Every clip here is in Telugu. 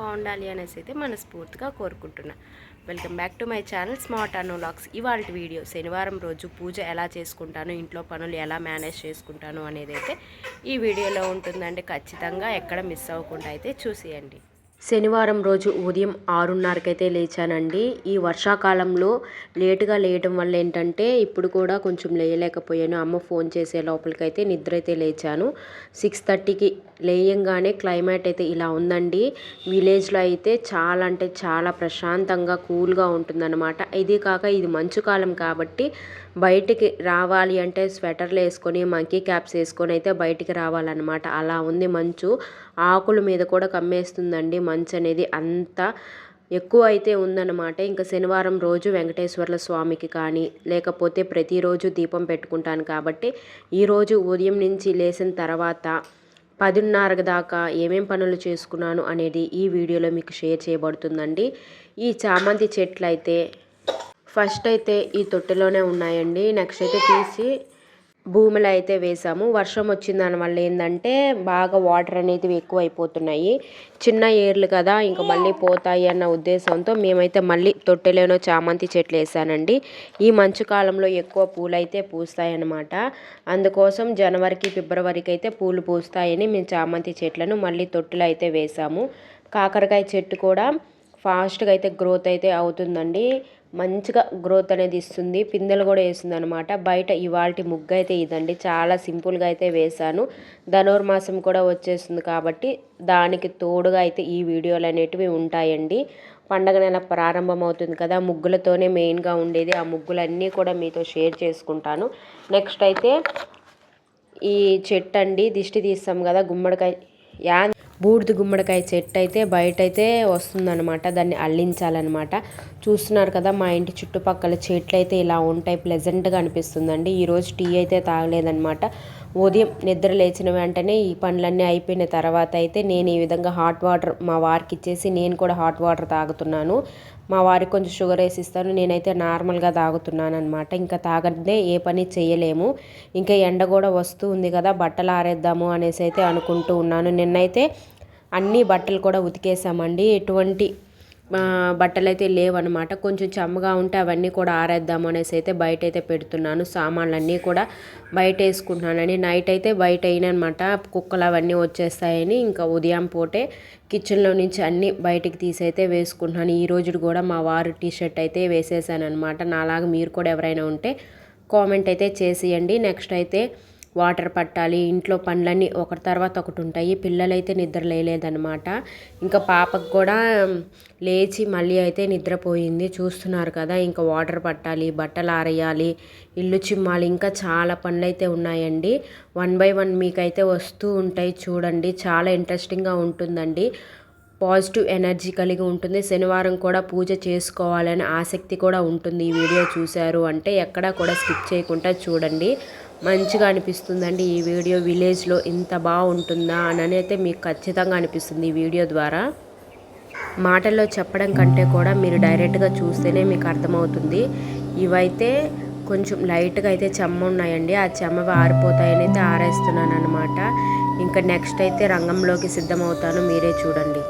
బాగుండాలి అనేసి అయితే మనస్ఫూర్తిగా కోరుకుంటున్నా. Welcome back to my channel smart అనోలాగ్స్ ఇవాళ వీడియో శనివారం రోజు పూజ ఎలా చేసుకుంటాను ఇంట్లో పనులు ఎలా మేనేజ్ చేసుకుంటాను అనేది అయితే ఈ వీడియోలో ఉంటుందండి. ఖచ్చితంగా ఎక్కడ మిస్ అవ్వకుండా అయితే చూసేయండి. శనివారం రోజు ఉదయం ఆరున్నరకైతే లేచానండి. ఈ వర్షాకాలంలో లేటుగా లేయటం వల్ల ఏంటంటే ఇప్పుడు కూడా కొంచెం లేయలేకపోయాను. అమ్మ ఫోన్ చేసే లోపలికైతే నిద్ర అయితే లేచాను. సిక్స్ థర్టీకి లేయంగానే క్లైమేట్ అయితే ఇలా ఉందండి. విలేజ్లో అయితే చాలా అంటే చాలా ప్రశాంతంగా కూల్గా ఉంటుందన్నమాట. ఇది కాక ఇది మంచు కాలం కాబట్టి బయటికి రావాలి అంటే స్వెటర్లు వేసుకొని మంకీ క్యాప్స్ వేసుకొని అయితే బయటికి రావాలన్నమాట. అలా ఉంది మంచు. ఆకుల మీద కూడా కమ్మేస్తుందండి మంచు అనేది. అంత ఎక్కువ అయితే ఉందన్నమాట. ఇంకా శనివారం రోజు వెంకటేశ్వర్ల స్వామికి కానీ లేకపోతే ప్రతిరోజు దీపం పెట్టుకుంటాను కాబట్టి ఈరోజు ఉదయం నుంచి లేచిన తర్వాత పదిన్నర దాకా ఏమేం పనులు చేసుకున్నాను అనేది ఈ వీడియోలో మీకు షేర్ చేయబడుతుందండి. ఈ చామంతి చెట్లు అయితే ఫస్ట్ అయితే ఈ తొట్టెలోనే ఉన్నాయండి. నెక్స్ట్ అయితే తీసి భూమిలో అయితే వేసాము. వర్షం వచ్చిన దానివల్ల ఏంటంటే బాగా వాటర్ అనేది ఎక్కువ అయిపోతున్నాయి చిన్న ఏర్లు కదా ఇంకా మళ్ళీ పోతాయి అన్న ఉద్దేశంతో మేమైతే మళ్ళీ తొట్టెలోనో చామంతి చెట్లు వేసానండి. ఈ మంచు కాలంలో ఎక్కువ పూలు అయితే పూస్తాయి అన్నమాట అందుకోసం జనవరికి ఫిబ్రవరికి అయితే పూలు పూస్తాయని మేము చామంతి చెట్లను మళ్ళీ తొట్టెలో అయితే వేసాము. కాకరకాయ చెట్టు కూడా ఫాస్ట్గా అయితే గ్రోత్ అయితే అవుతుందండి. మంచిగా గ్రోత్ అనేది ఇస్తుంది. పిందెలు కూడా వేస్తుంది అనమాట బయట ఇవాళ ముగ్గు అయితే ఇదండి. చాలా సింపుల్గా అయితే వేశాను. ధనుర్మాసం కూడా వచ్చేస్తుంది కాబట్టి దానికి తోడుగా అయితే ఈ వీడియోలు అనేటివి ఉంటాయండి. పండగ నెల ప్రారంభం అవుతుంది కదా ముగ్గులతోనే మెయిన్గా ఉండేది. ఆ ముగ్గులన్నీ కూడా మీతో షేర్ చేసుకుంటాను. నెక్స్ట్ అయితే ఈ చెట్టు అండి దిష్టి తీస్తాం కదా గుమ్మడికాయ యా బూడిద గుమ్మడికాయ చెట్టు అయితే బయట అయితే వస్తుందన్నమాట. దాన్ని అల్లించాలన్నమాట. చూస్తున్నారు కదా మా ఇంటి చుట్టుపక్కల చెట్లు అయితే ఇలా ఉంటాయి. ప్లెజెంట్గా అనిపిస్తుందండి. ఈరోజు టీ అయితే తాగలేదన్నమాట. ఉదయం నిద్ర లేచిన వెంటనే ఈ పనులన్నీ అయిపోయిన తర్వాత అయితే నేను ఈ విధంగా హాట్ వాటర్ మా వారికి ఇచ్చేసి నేను కూడా హాట్ వాటర్ తాగుతున్నాను. మా వారికి కొంచెం షుగర్ వేసి ఇస్తాను. నేనైతే నార్మల్గా తాగుతున్నాను అనమాట ఇంకా తాగదే ఏ పని చేయలేము. ఇంకా ఎండ కూడా వస్తూ ఉంది కదా బట్టలు ఆరేద్దాము అనేసి అయితే అనుకుంటూ ఉన్నాను. నిన్నైతే అన్ని బట్టలు కూడా ఉతికేసామండి. ఎటువంటి బట్టలు అయితే లేవన్నమాట. కొంచెం చెమ్మగా ఉంటే అవన్నీ కూడా ఆరేద్దాము అనేసి అయితే బయట అయితే పెడుతున్నాను. సామాన్లు అన్నీ కూడా బయట వేసుకుంటున్నానని నైట్ అయితే బయట అయినమాట కుక్కలు అవన్నీ వచ్చేస్తాయని ఇంకా ఉదయం పూటే కిచెన్లో నుంచి అన్నీ బయటికి తీసి అయితే వేసుకుంటున్నాను. ఈ రోజు కూడా మా వారు టీ షర్ట్ అయితే వేసేసాను అనమాట నాలాగా మీరు కూడా ఎవరైనా ఉంటే కామెంట్ అయితే చేసేయండి. నెక్స్ట్ అయితే వాటర్ పట్టాలి ఇంట్లో పనులన్నీ ఒకటి తర్వాత ఒకటి ఉంటాయి. పిల్లలైతే నిద్ర లేలేదనమాట ఇంకా పాపకు కూడా లేచి మళ్ళీ అయితే నిద్రపోయింది. చూస్తున్నారు కదా ఇంకా వాటర్ పట్టాలి బట్టలు ఆరేయాలి ఇల్లు చిమ్మాలి. ఇంకా చాలా పనులు అయితే ఉన్నాయండి. వన్ బై వన్ మీకైతే వస్తూ ఉంటాయి చూడండి. చాలా ఇంట్రెస్టింగ్గా ఉంటుందండి. పాజిటివ్ ఎనర్జీ కలిగి ఉంటుంది. శనివారం కూడా పూజ చేసుకోవాలనే ఆసక్తి కూడా ఉంటుంది. ఈ వీడియో చూశారు అంటే ఎక్కడా కూడా స్కిప్ చేయకుండా చూడండి. మంచిగా అనిపిస్తుందండి ఈ వీడియో విలేజ్లో ఇంత బాగుంటుందా అని అయితే మీకు ఖచ్చితంగా అనిపిస్తుంది ఈ వీడియో ద్వారా. మాటల్లో చెప్పడం కంటే కూడా మీరు డైరెక్ట్గా చూస్తేనే మీకు అర్థమవుతుంది. ఇవైతే కొంచెం లైట్గా అయితే చెమ్మ ఉన్నాయండి. ఆ చెమ్మవి ఆరిపోతాయని అయితే ఆరేస్తున్నాను అనమాట ఇంకా నెక్స్ట్ అయితే రంగంలోకి సిద్ధమవుతాను. మీరే చూడండి.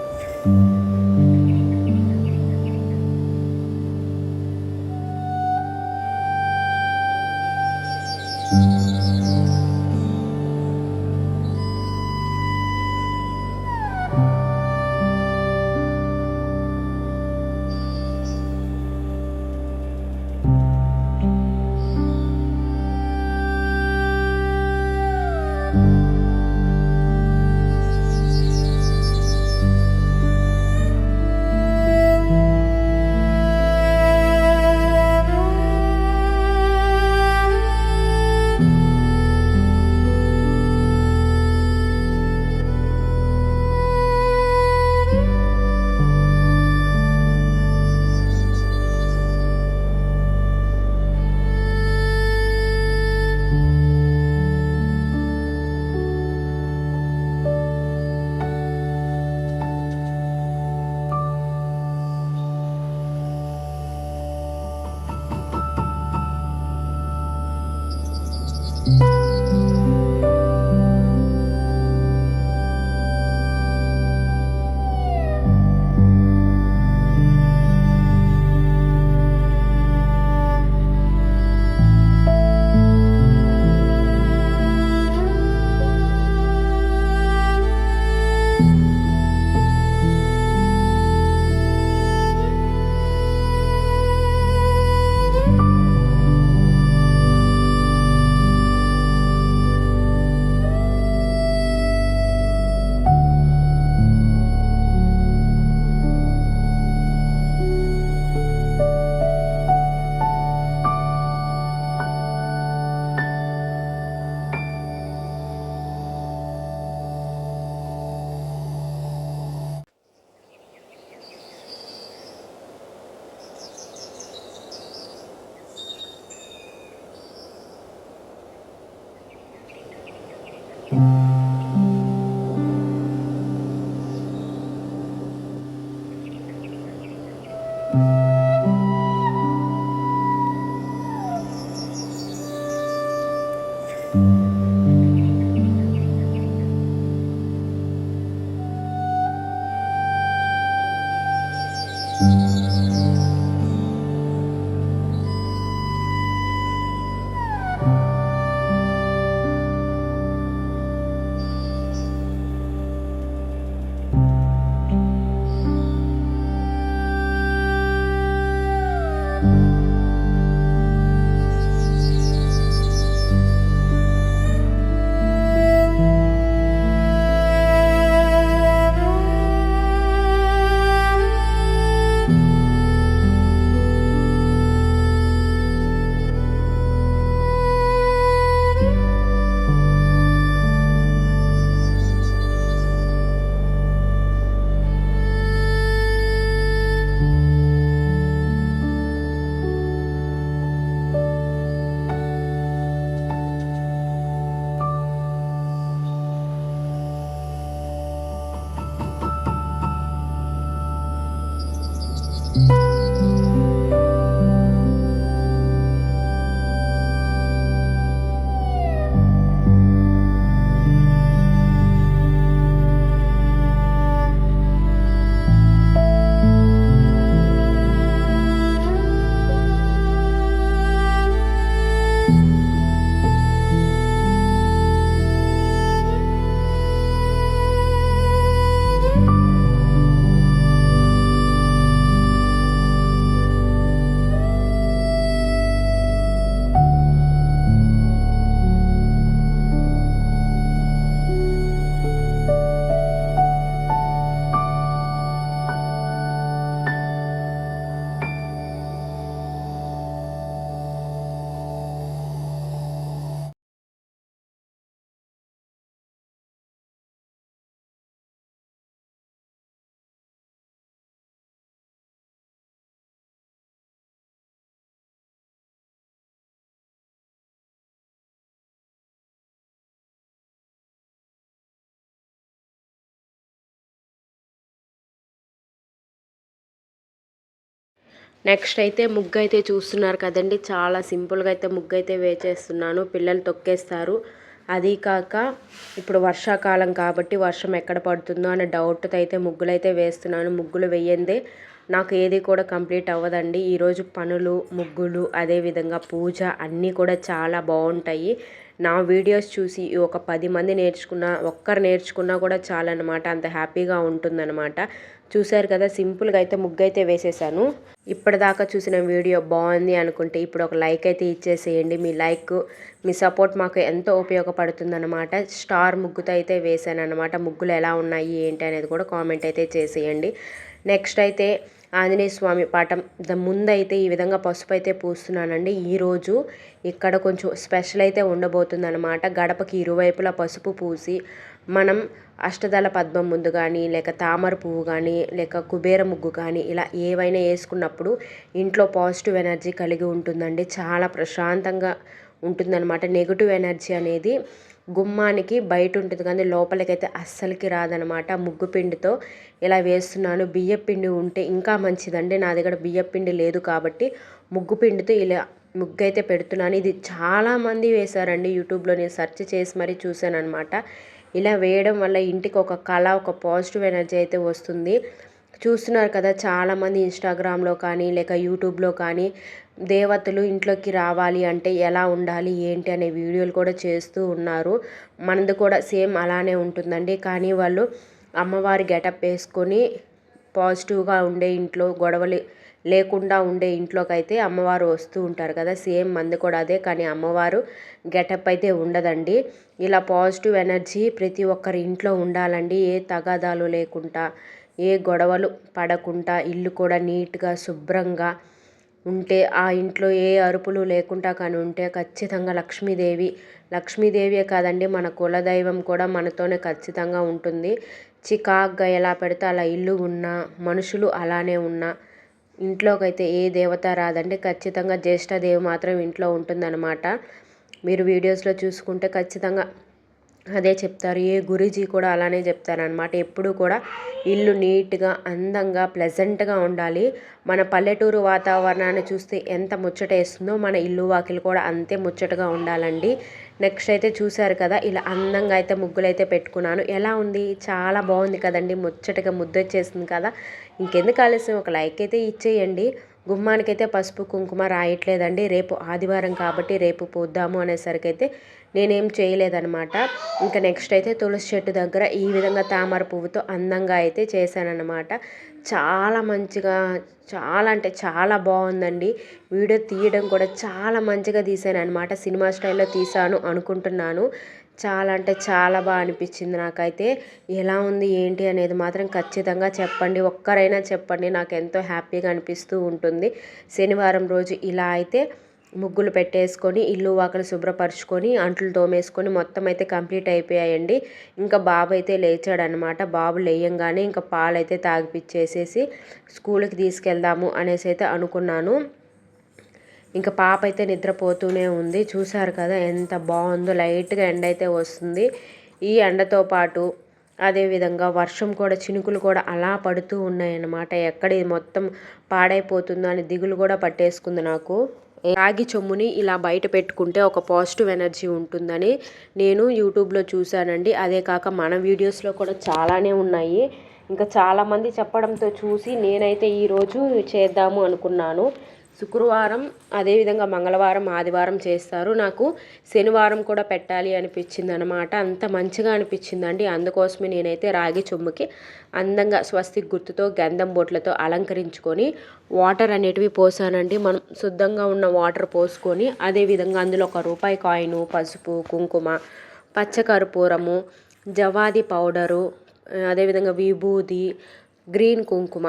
నెక్స్ట్ అయితే ముగ్గు అయితే చూస్తున్నారు కదండి. చాలా సింపుల్గా అయితే ముగ్గు అయితే వేచేస్తున్నాను. పిల్లలు తొక్కేస్తారు. అది కాక ఇప్పుడు వర్షాకాలం కాబట్టి వర్షం ఎక్కడ పడుతుందో అనే డౌట్తో అయితే ముగ్గులు అయితే వేస్తున్నాను. ముగ్గులు వేయందే నాకు ఏది కూడా కంప్లీట్ అవ్వదండి. ఈరోజు పనులు ముగ్గులు అదేవిధంగా పూజ అన్నీ కూడా చాలా బాగుంటాయి. నా వీడియోస్ చూసి ఒక పది మంది నేర్చుకున్న ఒక్కరు నేర్చుకున్నా కూడా చాలన్నమాట. అంత హ్యాపీగా ఉంటుందన్నమాట. చూశారు కదా సింపుల్గా అయితే ముగ్గు అయితే వేసేసాను. ఇప్పటిదాకా చూసిన వీడియో బాగుంది అనుకుంటే ఇప్పుడు ఒక లైక్ అయితే ఇచ్చేసేయండి. మీ లైక్ మీ సపోర్ట్ మాకు ఎంతో ఉపయోగపడుతుందన్నమాట. స్టార్ ముగ్గుతో అయితే వేసాను అనమాట ముగ్గులు ఎలా ఉన్నాయి ఏంటి అనేది కూడా కామెంట్ అయితే చేసేయండి. నెక్స్ట్ అయితే ఆంజనేయ స్వామి పాఠం. ద ముందైతే ఈ విధంగా పసుపు అయితే పూస్తున్నానండి. ఈరోజు ఇక్కడ కొంచెం స్పెషల్ అయితే ఉండబోతుందన్నమాట. గడపకి ఇరువైపులా పసుపు పూసి మనం అష్టదళ పద్మం ముందు కానీ లేక తామర పువ్వు కానీ లేక కుబేర ముగ్గు కానీ ఇలా ఏవైనా వేసుకున్నప్పుడు ఇంట్లో పాజిటివ్ ఎనర్జీ కలిగి ఉంటుందండి. చాలా ప్రశాంతంగా ఉంటుందన్నమాట. నెగిటివ్ ఎనర్జీ అనేది గుమ్మానికి బయట ఉంటుంది కానీ లోపలికైతే అస్సలకి రాదనమాట ముగ్గు పిండితో ఇలా వేస్తున్నాను. బియ్యం పిండి ఉంటే ఇంకా మంచిదండి. నా దగ్గర బియ్యం పిండి లేదు కాబట్టి ముగ్గు పిండితో ఇలా ముగ్గు అయితే పెడుతున్నాను. ఇది చాలామంది వేశారండి. యూట్యూబ్లో నేను సెర్చ్ చేసి మరీ చూశాను అనమాట ఇలా వేయడం వల్ల ఇంటికి ఒక కళ ఒక పాజిటివ్ ఎనర్జీ అయితే వస్తుంది. చూస్తున్నారు కదా చాలామంది ఇన్స్టాగ్రామ్లో కానీ లేక యూట్యూబ్లో కానీ దేవతలు ఇంట్లోకి రావాలి అంటే ఎలా ఉండాలి ఏంటి అనే వీడియోలు కూడా చేస్తూ ఉన్నారు. మనది కూడా సేమ్ అలానే ఉంటుందండి. కానీ వాళ్ళు అమ్మవారి గెటప్ వేసుకొని పాజిటివ్గా ఉండే ఇంట్లో గొడవలు లేకుండా ఉండే ఇంట్లోకి అయితే అమ్మవారు వస్తూ ఉంటారు కదా సేమ్ మంది కూడా అదే. కానీ అమ్మవారు గెటప్ అయితే ఉండదండి. ఇలా పాజిటివ్ ఎనర్జీ ప్రతి ఒక్కరి ఇంట్లో ఉండాలండి. ఏ తగాదాలు లేకుండా ఏ గొడవలు పడకుండా ఇల్లు కూడా నీట్గా శుభ్రంగా ఉంటే ఆ ఇంట్లో ఏ అరుపులు లేకుండా కానీ ఉంటే ఖచ్చితంగా లక్ష్మీదేవి లక్ష్మీదేవియే కాదండి మన కులదైవం కూడా మనతోనే ఖచ్చితంగా ఉంటుంది. చికాగ్గా ఎలా పెడితే అలా ఇల్లు ఉన్నా మనుషులు అలానే ఉన్నా ఇంట్లోకైతే ఏ దేవత రాదండి. ఖచ్చితంగా జ్యేష్ఠదేవి మాత్రం ఇంట్లో ఉంటుందన్నమాట. మీరు వీడియోస్లో చూసుకుంటే ఖచ్చితంగా అదే చెప్తారు. ఏ గురూజీ కూడా అలానే చెప్తారనమాట ఎప్పుడు కూడా ఇల్లు నీట్గా అందంగా ప్లెజెంట్గా ఉండాలి. మన పల్లెటూరు వాతావరణాన్ని చూస్తే ఎంత ముచ్చట వేస్తుందో మన ఇల్లు వాకిలు కూడా అంతే ముచ్చటగా ఉండాలండి. నెక్స్ట్ అయితే చూశారు కదా ఇలా అందంగా అయితే ముగ్గులు అయితే పెట్టుకున్నాను. ఎలా ఉంది? చాలా బాగుంది కదండి. ముచ్చటగా ముద్దొచ్చేసింది కదా. ఇంకెందుకు ఆలస్యం? ఒక లైక్ అయితే ఇచ్చేయండి. గుమ్మానికైతే పసుపు కుంకుమ రాయట్లేదండి. రేపు ఆదివారం కాబట్టి రేపు పోద్దాము అనేసరికైతే నేనేం చేయలేదనమాట ఇంకా నెక్స్ట్ అయితే తులసి చెట్టు దగ్గర ఈ విధంగా తామర పువ్వుతో అందంగా అయితే చేశానన్నమాట. చాలా మంచిగా చాలా అంటే చాలా బాగుందండి. వీడియో తీయడం కూడా చాలా మంచిగా తీసాను అనమాట సినిమా స్టైల్లో తీసాను అనుకుంటున్నాను. చాలా అంటే చాలా బాగా అనిపించింది నాకైతే. ఎలా ఉంది ఏంటి అనేది మాత్రం ఖచ్చితంగా చెప్పండి. ఒక్కరైనా చెప్పండి నాకు ఎంతో హ్యాపీగా అనిపిస్తూ ఉంటుంది. శనివారం రోజు ఇలా అయితే ముగ్గులు పెట్టేసుకొని ఇల్లు వాకలు శుభ్రపరచుకొని అంట్లు తోమేసుకొని మొత్తం అయితే కంప్లీట్ అయిపోయాయండి. ఇంకా బాబు అయితే లేచాడనమాట బాబు లేయంగానే ఇంకా పాలైతే తాగిపిచ్చేసేసి స్కూల్కి తీసుకెళ్దాము అనేసి అయితే అనుకున్నాను. ఇంకా పాప అయితే నిద్రపోతూనే ఉంది. చూసారు కదా ఎంత బాగుందో. లైట్గా ఎండ అయితే వస్తుంది. ఈ ఎండతో పాటు అదేవిధంగా వర్షం కూడా చినుకులు కూడా అలా పడుతూ ఉన్నాయన్నమాట. ఎక్కడ మొత్తం పాడైపోతుందో అని దిగులు కూడా పట్టేసుకుంది నాకు. రాగి చొమ్ముని ఇలా బయట పెట్టుకుంటే ఒక పాజిటివ్ ఎనర్జీ ఉంటుందని నేను యూట్యూబ్లో చూశానండి. అదే కాక మన వీడియోస్లో కూడా చాలానే ఉన్నాయి. ఇంకా చాలామంది చెప్పడంతో చూసి నేనైతే ఈరోజు చేద్దాము అనుకున్నాను. శుక్రవారం అదేవిధంగా మంగళవారం ఆదివారం చేస్తారు. నాకు శనివారం కూడా పెట్టాలి అనిపించింది అనమాట అంత మంచిగా అనిపించిందండి. అందుకోసమే నేనైతే రాగి చొమ్ముకి అందంగా స్వస్తి గుర్తుతో గంధం బొట్లతో అలంకరించుకొని వాటర్ అనేటివి పోసానండి. మనం శుద్ధంగా ఉన్న వాటర్ పోసుకొని అదేవిధంగా అందులో ఒక రూపాయి కాయిను పసుపు కుంకుమ పచ్చకర్పూరము జవాది పౌడరు అదేవిధంగా విభూది గ్రీన్ కుంకుమ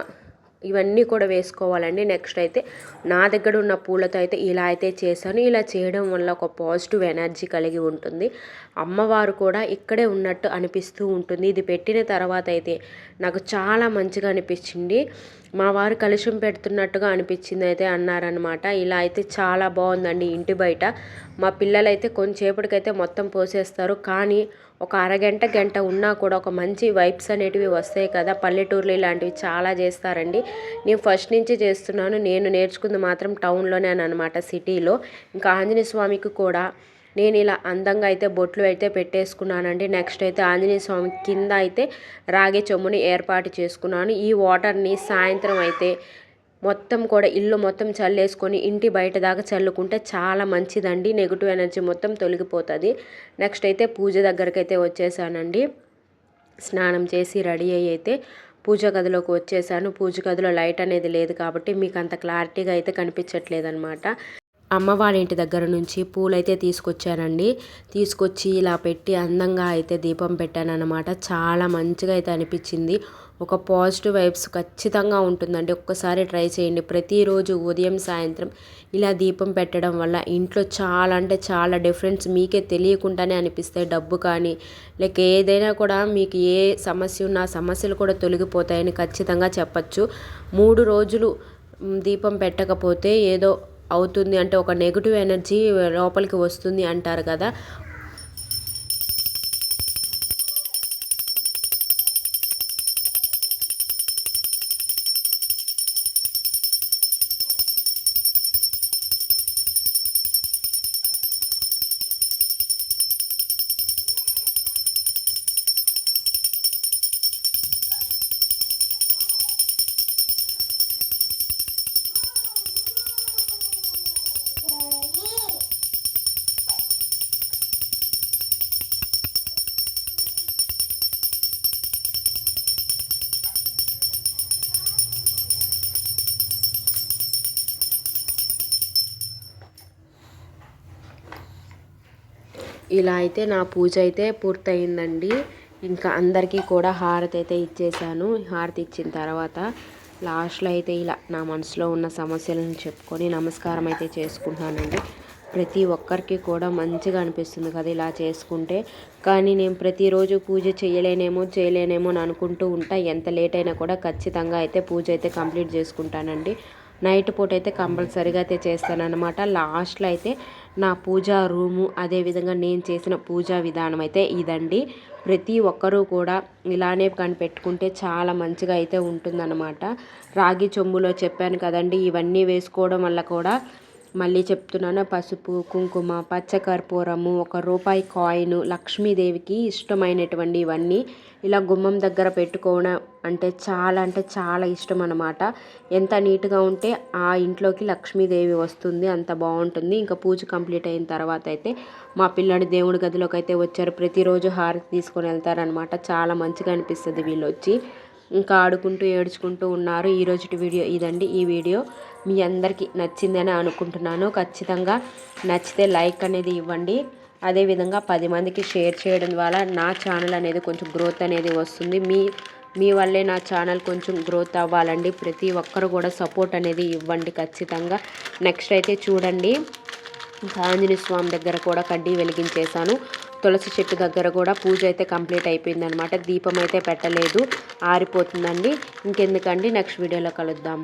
ఇవన్నీ కూడా వేసుకోవాలండి. నెక్స్ట్ అయితే నా దగ్గర ఉన్న పూలతో అయితే ఇలా అయితే చేశాను. ఇలా చేయడం వల్ల ఒక పాజిటివ్ ఎనర్జీ కలిగి ఉంటుంది. అమ్మవారు కూడా ఇక్కడే ఉన్నట్టు అనిపిస్తూ ఉంటుంది. ఇది పెట్టిన తర్వాత అయితే నాకు చాలా మంచిగా అనిపించింది. మా వారు కలుషం పెడుతున్నట్టుగా అనిపించింది అయితే అన్నారనమాట ఇలా అయితే చాలా బాగుందండి ఇంటి బయట. మా పిల్లలైతే కొంచెంసేపటికైతే మొత్తం పోసేస్తారు. కానీ ఒక అరగంట గంట ఉన్నా కూడా ఒక మంచి వైబ్స్ అనేటివి వస్తాయి కదా. పల్లెటూర్లు ఇలాంటివి చాలా చేస్తారండి. నేను ఫస్ట్ నుంచి చేస్తున్నాను. నేను నేర్చుకుంది మాత్రం టౌన్లోనే అని అనమాట సిటీలో. ఇంకా ఆంజనేయ స్వామికి కూడా నేను ఇలా అందంగా అయితే బొట్లు అయితే పెట్టేసుకున్నానండి. నెక్స్ట్ అయితే ఆంజనేయ స్వామి కింద అయితే రాగి చెమ్ముని ఏర్పాటు చేసుకున్నాను. ఈ వాటర్ని సాయంత్రం అయితే మొత్తం కూడా ఇల్లు మొత్తం చల్లేసుకొని ఇంటి బయట దాకా చల్లుకుంటే చాలా మంచిదండి. నెగిటివ్ ఎనర్జీ మొత్తం తొలగిపోతుంది. నెక్స్ట్ అయితే పూజ దగ్గరికి అయితే వచ్చేసానండి. స్నానం చేసి రెడీ అయ్యి అయితే పూజ గదిలోకి వచ్చేసాను. పూజ గదిలో లైట్ అనేది లేదు కాబట్టి మీకు అంత క్లారిటీగా అయితే కనిపించట్లేదు అమ్మవారి ఇంటి దగ్గర నుంచి పూలైతే తీసుకొచ్చానండి తీసుకొచ్చి ఇలా పెట్టి అందంగా అయితే దీపం పెట్టాను అనమాట చాలా మంచిగా అయితే అనిపించింది. ఒక పాజిటివ్ వైబ్స్ ఖచ్చితంగా ఉంటుందండి. ఒక్కసారి ట్రై చేయండి. ప్రతిరోజు ఉదయం సాయంత్రం ఇలా దీపం పెట్టడం వల్ల ఇంట్లో చాలా అంటే చాలా డిఫరెన్స్ మీకే తెలియకుండానే అనిపిస్తాయి. డబ్బు కానీ లేక ఏదైనా కూడా మీకు ఏ సమస్య ఉన్నా సమస్యలు కూడా తొలగిపోతాయని ఖచ్చితంగా చెప్పచ్చు. మూడు రోజులు దీపం పెట్టకపోతే ఏదో అవుతుంది అంటే ఒక నెగిటివ్ ఎనర్జీ లోపలికి వస్తుంది అంటారు కదా. ఇలా అయితే నా పూజ అయితే పూర్తయిందండి. ఇంకా అందరికీ కూడా హారతి అయితే ఇచ్చేసాను హారతి ఇచ్చిన తర్వాత లాస్ట్లో అయితే ఇలా నా మనసులో ఉన్న సమస్యలను చెప్పుకొని నమస్కారం అయితే చేసుకుంటున్నానండి. ప్రతి ఒక్కరికి కూడా మంచిగా అనిపిస్తుంది కదా ఇలా చేసుకుంటే. కానీ నేను ప్రతిరోజు పూజ చేయలేనేమో చేయలేనేమో అని అనుకుంటూ ఉంటా. ఎంత లేట్ అయినా కూడా ఖచ్చితంగా అయితే పూజ అయితే కంప్లీట్ చేసుకుంటానండి. నైట్ పూట అయితే కంపల్సరీగా అయితే చేస్తానన్నమాట. లాస్ట్లో అయితే నా పూజా రూము. అదేవిధంగా నేను చేసిన పూజా విధానం అయితే ఇదండి. ప్రతి ఒక్కరూ కూడా ఇలానే కనిపెట్టుకుంటే చాలా మంచిగా అయితే ఉంటుందన్నమాట. రాగి చెంబులో చెప్పాను కదండి ఇవన్నీ వేసుకోవడం వల్ల కూడా మళ్ళీ చెప్తున్నాను. పసుపు కుంకుమ పచ్చకర్పూరము ఒక రూపాయి కాయిన్ లక్ష్మీదేవికి ఇష్టమైనటువంటి ఇవన్నీ ఇలా గుమ్మం దగ్గర పెట్టుకోవడం అంటే చాలా అంటే చాలా ఇష్టం అనమాట ఎంత నీట్గా ఉంటే ఆ ఇంట్లోకి లక్ష్మీదేవి వస్తుంది అంత బాగుంటుంది. ఇంకా పూజ కంప్లీట్ అయిన తర్వాత అయితే మా పిల్లడి దేవుడి గదిలోకి అయితే వచ్చారు. ప్రతిరోజు హారతి తీసుకొని వెళ్తారనమాట చాలా మంచిగా అనిపిస్తుంది వీళ్ళు వచ్చి ఇంకా ఆడుకుంటూ ఏడ్చుకుంటూ ఉన్నారు. ఈరోజు వీడియో ఇదండి. ఈ వీడియో మీ అందరికీ నచ్చిందని అనుకుంటున్నాను. ఖచ్చితంగా నచ్చితే లైక్ అనేది ఇవ్వండి. అదేవిధంగా పది మందికి షేర్ చేయడం ద్వారా నా ఛానల్ అనేది కొంచెం గ్రోత్ అనేది వస్తుంది. మీ మీ వల్లే నా ఛానల్ కొంచెం గ్రోత్ అవ్వాలండి. ప్రతి ఒక్కరు కూడా సపోర్ట్ అనేది ఇవ్వండి ఖచ్చితంగా. నెక్స్ట్ అయితే చూడండి. ఆంజనేయ స్వామి దగ్గర కూడా కడ్డీ వెలిగించేశాను. తులసి చెట్టు దగ్గర కూడా పూజ అయితే కంప్లీట్ అయిపోయిందనమాట దీపం అయితే పెట్టలేదు ఆరిపోతుందండి. ఇంకెందుకండి? నెక్స్ట్ వీడియోలో కలుద్దాం.